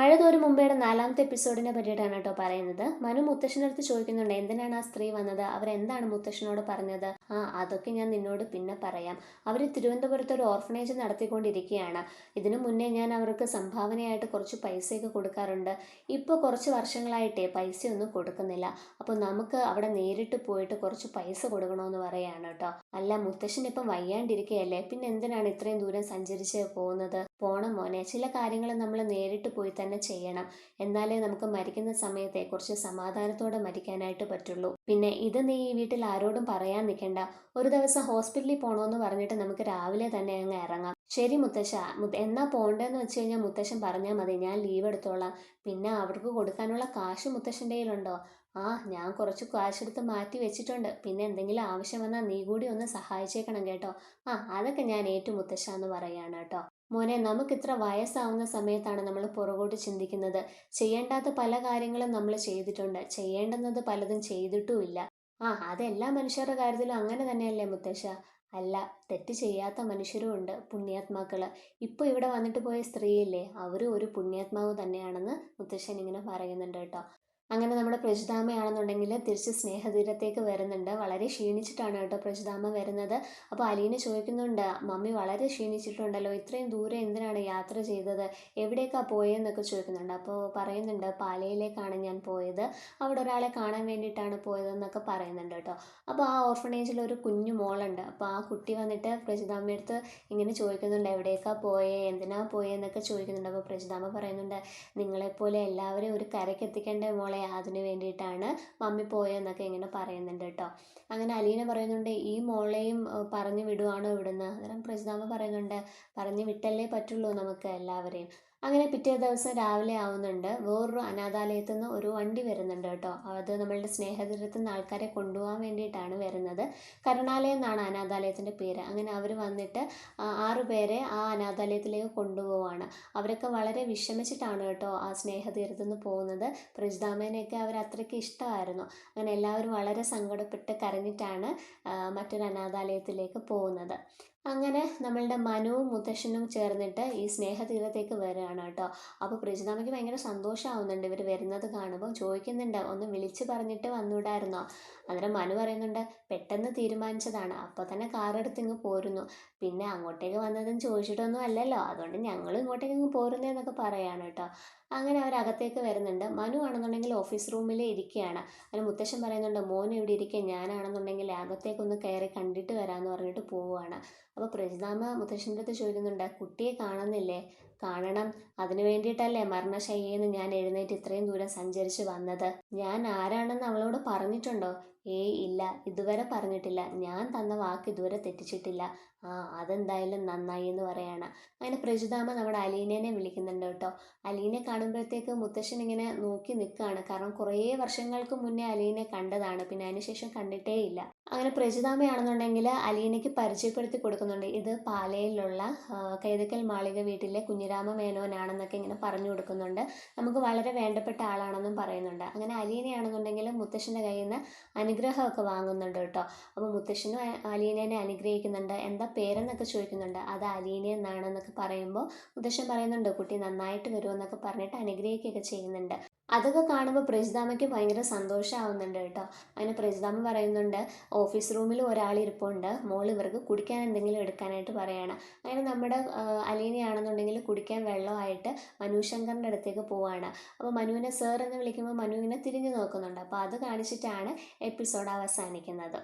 മഴ തോരും മുമ്പേയുടെ നാലാമത്തെ എപ്പിസോഡിനെ പറ്റിയിട്ടാണ് കേട്ടോ പറയുന്നത്. മനു മുത്തശ്ശനടുത്ത് ചോദിക്കുന്നുണ്ട് എന്തിനാണ് ആ സ്ത്രീ വന്നത്? അവരെന്താണ് മുത്തശ്ശനോട് പറഞ്ഞത്? ആ അതൊക്കെ ഞാൻ നിന്നോട് പിന്നെ പറയാം. അവർ തിരുവനന്തപുരത്ത് ഒരു ഓർഫനേജ് നടത്തിക്കൊണ്ടിരിക്കുകയാണ്. ഇതിനു മുന്നേ ഞാൻ അവർക്ക് സംഭാവനയായിട്ട് കുറച്ച് പൈസയൊക്കെ കൊടുക്കാറുണ്ട്. ഇപ്പോൾ കുറച്ച് വർഷങ്ങളായിട്ടേ പൈസയൊന്നും കൊടുക്കുന്നില്ല. അപ്പോൾ നമുക്ക് അവിടെ നേരിട്ട് പോയിട്ട് കുറച്ച് പൈസ കൊടുക്കണമെന്ന് പറയാണ് കേട്ടോ. അല്ല മുത്തശ്ശൻ ഇപ്പം വയ്യാണ്ടിരിക്കുകയല്ലേ പിന്നെ എന്തിനാണ് ഇത്രയും ദൂരം സഞ്ചരിച്ച് പോകുന്നത്? പോണം മോനെ. ചില കാര്യങ്ങൾ നമ്മൾ നേരിട്ട് പോയി തന്നെ ചെയ്യണം. എന്നാലേ നമുക്ക് മരിക്കുന്ന സമയത്തെ കുറച്ച് സമാധാനത്തോടെ മരിക്കാനായിട്ട് പറ്റുള്ളൂ. പിന്നെ ഇത് നീ ഈ വീട്ടിൽ ആരോടും പറയാൻ നിൽക്കണ്ട. ഒരു ദിവസം ഹോസ്പിറ്റലിൽ പോകണമെന്ന് പറഞ്ഞിട്ട് നമുക്ക് രാവിലെ തന്നെ അങ്ങ് ഇറങ്ങാം. ശരി മുത്തശ്ശ. എന്നാ പോണ്ടേന്ന് വെച്ച് കഴിഞ്ഞാൽ മുത്തശ്ശൻ പറഞ്ഞാൽ മതി. ഞാൻ ലീവ് എടുത്തോളാം. പിന്നെ അവർക്ക് കൊടുക്കാനുള്ള കാശ് മുത്തശ്ശന്റെ കയ്യിലുണ്ടോ? ആ ഞാൻ കുറച്ച് കാശെടുത്ത് മാറ്റി വെച്ചിട്ടുണ്ട്. പിന്നെ എന്തെങ്കിലും ആവശ്യം വന്നാൽ നീ കൂടി ഒന്ന് സഹായിച്ചേക്കണം കേട്ടോ. ആ അതൊക്കെ ഞാൻ ഏറ്റു മുത്തശ്ശ എന്ന് പറയാണ് കേട്ടോ. മോനെ നമുക്ക് ഇത്ര വയസ്സാവുന്ന സമയത്താണ് നമ്മൾ പുറകോട്ട് ചിന്തിക്കുന്നത്. ചെയ്യേണ്ടാത്ത പല കാര്യങ്ങളും നമ്മൾ ചെയ്തിട്ടുണ്ട്. ചെയ്യേണ്ടുന്നത് പലതും ചെയ്തിട്ടുമില്ല. ആ അതെല്ലാ മനുഷ്യരുടെ കാര്യത്തിലും അങ്ങനെ തന്നെയല്ലേ മുത്തശ്ശ? അല്ല തെറ്റ് ചെയ്യാത്ത മനുഷ്യരും ഉണ്ട് പുണ്യാത്മാക്കൾ ഇപ്പോൾ ഇവിടെ വന്നിട്ട് പോയ സ്ത്രീയില്ലേ അവരും ഒരു പുണ്യാത്മാവ് തന്നെയാണെന്ന് മുത്തശ്ശൻ ഇങ്ങനെ പറയുന്നുണ്ട് കേട്ടോ. അങ്ങനെ നമ്മുടെ പ്രജിതാമയാണെന്നുണ്ടെങ്കിൽ തിരിച്ച് സ്നേഹതീരത്തേക്ക് വരുന്നുണ്ട്. വളരെ ക്ഷീണിച്ചിട്ടാണ് കേട്ടോ പ്രജിതാമ വരുന്നത്. അപ്പോൾ അലീന ചോദിക്കുന്നുണ്ട് മമ്മി വളരെ ക്ഷീണിച്ചിട്ടുണ്ടല്ലോ ഇത്രയും ദൂരെ എന്തിനാണ് യാത്ര ചെയ്തത്? എവിടേക്കാണ് പോയതെന്നൊക്കെ ചോദിക്കുന്നുണ്ട്. അപ്പോൾ പറയുന്നുണ്ട് പാലയിലേക്കാണ് ഞാൻ പോയത്. അവിടെ ഒരാളെ കാണാൻ വേണ്ടിയിട്ടാണ് പോയതെന്നൊക്കെ പറയുന്നുണ്ട് കേട്ടോ. അപ്പോൾ ആ ഓർഫണേജിൽ ഒരു കുഞ്ഞു മോളുണ്ട്. അപ്പോൾ ആ കുട്ടി വന്നിട്ട് പ്രജിതാമ്മയടുത്ത് ഇങ്ങനെ ചോദിക്കുന്നുണ്ട് എവിടേക്കാണ് പോയേ? എന്തിനാ പോയേ? എന്നൊക്കെ ചോദിക്കുന്നുണ്ട്. അപ്പോൾ പ്രജിതാമ്മ പറയുന്നുണ്ട് നിങ്ങളെപ്പോലെ എല്ലാവരെയും ഒരു കരയ്ക്ക് എത്തിക്കേണ്ട മോളെ? അതിന് വേണ്ടിയിട്ടാണ് മമ്മി പോയെന്നൊക്കെ ഇങ്ങനെ പറയുന്നുണ്ട് കേട്ടോ. അങ്ങനെ അലീന പറയുന്നുണ്ട് ഈ മോളെയും പറഞ്ഞു വിടുവാണോ ഇവിടുന്ന്? അന്നേരം പ്രജിതാമ്മ പറയുന്നുണ്ട് പറഞ്ഞു വിട്ടല്ലേ പറ്റുള്ളൂ നമുക്ക് എല്ലാവരെയും. അങ്ങനെ പിറ്റേ ദിവസം രാവിലെ ആവുന്നുണ്ട്. വേറൊരു അനാഥാലയത്തു നിന്ന് ഒരു വണ്ടി വരുന്നുണ്ട് കേട്ടോ. അത് നമ്മളുടെ സ്നേഹതീരത്തു നിന്ന് ആൾക്കാരെ കൊണ്ടുപോകാൻ വേണ്ടിയിട്ടാണ് വരുന്നത്. കരുണാലയം എന്നാണ് അനാഥാലയത്തിന്റെ പേര്. അങ്ങനെ അവർ വന്നിട്ട് ആറു പേരെ ആ അനാഥാലയത്തിലേക്ക് കൊണ്ടുപോവാണ്. അവരൊക്കെ വളരെ വിഷമിച്ചിട്ടാണ് കേട്ടോ ആ സ്നേഹതീരത്തു നിന്ന് പോകുന്നത്. പ്രജിതാമേനെയൊക്കെ അവർ അത്രയ്ക്ക് ഇഷ്ടമായിരുന്നു. അങ്ങനെ എല്ലാവരും വളരെ സങ്കടപ്പെട്ട് കരഞ്ഞിട്ടാണ് മറ്റൊരു അനാഥാലയത്തിലേക്ക് പോകുന്നത്. അങ്ങനെ നമ്മളുടെ മനുവും മുത്തശ്ശനും ചേർന്നിട്ട് ഈ സ്നേഹതീരത്തേക്ക് വരികയാണ് കേട്ടോ. അപ്പോൾ പ്രജിതാമയ്ക്ക് ഭയങ്കര സന്തോഷമാവുന്നുണ്ട് ഇവർ വരുന്നത് കാണുമ്പോൾ. ചോദിക്കുന്നുണ്ട് ഒന്ന് വിളിച്ച് പറഞ്ഞിട്ട് വന്നുകൂടായിരുന്നോ അന്നേരം മനു പറയുന്നുണ്ട് പെട്ടെന്ന് തീരുമാനിച്ചതാണ്. അപ്പോൾ തന്നെ കാറെടുത്ത് ഇങ്ങ് പോരുന്നു. പിന്നെ അങ്ങോട്ടേക്ക് വന്നതും ചോദിച്ചിട്ടൊന്നും അല്ലല്ലോ. അതുകൊണ്ട് ഞങ്ങൾ ഇങ്ങോട്ടേക്ക് ഇങ്ങ് പോരുന്നതെന്നൊക്കെ പറയാണ് കേട്ടോ. അങ്ങനെ അവർ വരുന്നുണ്ട്. മനു ആണെന്നുണ്ടെങ്കിൽ ഓഫീസ് റൂമിൽ ഇരിക്കുകയാണ്. അതിന് മുത്തശ്ശൻ പറയുന്നുണ്ട് മോൻ ഇവിടെ ഇരിക്കുക ഞാനാണെന്നുണ്ടെങ്കിൽ അകത്തേക്കൊന്ന് കയറി കണ്ടിട്ട് വരാമെന്ന് പറഞ്ഞിട്ട് പോവുകയാണ്. അപ്പോൾ പ്രജിതാമ്മ മുത്തശ്ശന്റെ അടുത്ത് ചോദിക്കുന്നുണ്ട് കുട്ടിയെ കാണുന്നില്ലേ? കാണണം. അതിനു വേണ്ടിയിട്ടല്ലേ മരണശയ്യെന്ന് ഞാൻ എഴുന്നേറ്റ് ഇത്രയും ദൂരം സഞ്ചരിച്ച് വന്നത്? ഞാൻ ആരാണെന്ന് അവളോട് പറഞ്ഞിട്ടുണ്ടോ? ഏയ് ഇല്ല. ഇതുവരെ പറഞ്ഞിട്ടില്ല. ഞാൻ തന്ന വാക്ക് ഇതുവരെ തെറ്റിച്ചിട്ടില്ല. ആ അതെന്തായാലും നന്നായി എന്ന് പറയാണ്. അങ്ങനെ പ്രജിതാമ്മ നമ്മുടെ അലീനേനെ വിളിക്കുന്നുണ്ട് കേട്ടോ. അലീനെ കാണുമ്പോഴത്തേക്ക് മുത്തശ്ശൻ ഇങ്ങനെ നോക്കി നിൽക്കുകയാണ്. കാരണം കുറേ വർഷങ്ങൾക്ക് മുന്നേ അലീനെ കണ്ടതാണ്. പിന്നെ അതിനുശേഷം കണ്ടിട്ടേ ഇല്ല. അങ്ങനെ പ്രജിതാമ്മയാണെന്നുണ്ടെങ്കിൽ അലീനയ്ക്ക് പരിചയപ്പെടുത്തി കൊടുക്കുന്നുണ്ട്. ഇത് പാലയിലുള്ള കൈതക്കൽ മാളിക വീട്ടിലെ കുഞ്ഞിരാമ മേനോനാണെന്നൊക്കെ ഇങ്ങനെ പറഞ്ഞു കൊടുക്കുന്നുണ്ട്. നമുക്ക് വളരെ വേണ്ടപ്പെട്ട ആളാണെന്നും പറയുന്നുണ്ട്. അങ്ങനെ അലീനയാണെന്നുണ്ടെങ്കിൽ മുത്തശ്ശന്റെ കയ്യിൽ നിന്ന് അനുഗ്രഹമൊക്കെ വാങ്ങുന്നുണ്ട് കേട്ടോ. അപ്പോൾ മുത്തശ്ശനും അലീനേനെ അനുഗ്രഹിക്കുന്നുണ്ട്. എന്താ പേരെന്നൊക്കെ ചോദിക്കുന്നുണ്ട്. അത് അലീന എന്നാണെന്നൊക്കെ പറയുമ്പോൾ മുത്തശ്ശൻ പറയുന്നുണ്ട് കുട്ടി നന്നായിട്ട് വരുമെന്നൊക്കെ പറഞ്ഞിട്ട് അനുഗ്രഹിക്കുകയൊക്കെ ചെയ്യുന്നുണ്ട്. അതൊക്കെ കാണുമ്പോൾ പ്രജിതാമയ്ക്ക് ഭയങ്കര സന്തോഷമാവുന്നുണ്ട് കേട്ടോ. അതിന് പ്രജിതാമ പറയുന്നുണ്ട് ഓഫീസ് റൂമിൽ ഒരാൾ ഇരിപ്പുണ്ട്. മോൾ ഇവർക്ക് കുടിക്കാൻ എന്തെങ്കിലും എടുക്കാനായിട്ട് പറയാണ്. അങ്ങനെ നമ്മുടെ അലീനയാണെന്നുണ്ടെങ്കിൽ കുടിക്കാൻ വെള്ളമായിട്ട് മനു ശങ്കറിന്റെ അടുത്തേക്ക് പോവാണ്. അപ്പോൾ മനുവിനെ സർ എന്ന് വിളിക്കുമ്പോൾ മനുവിനെ തിരിഞ്ഞു നോക്കുന്നുണ്ട്. അപ്പോൾ അത് കാണിച്ചിട്ടാണ് എപ്പിസോഡ് അവസാനിക്കുന്നത്.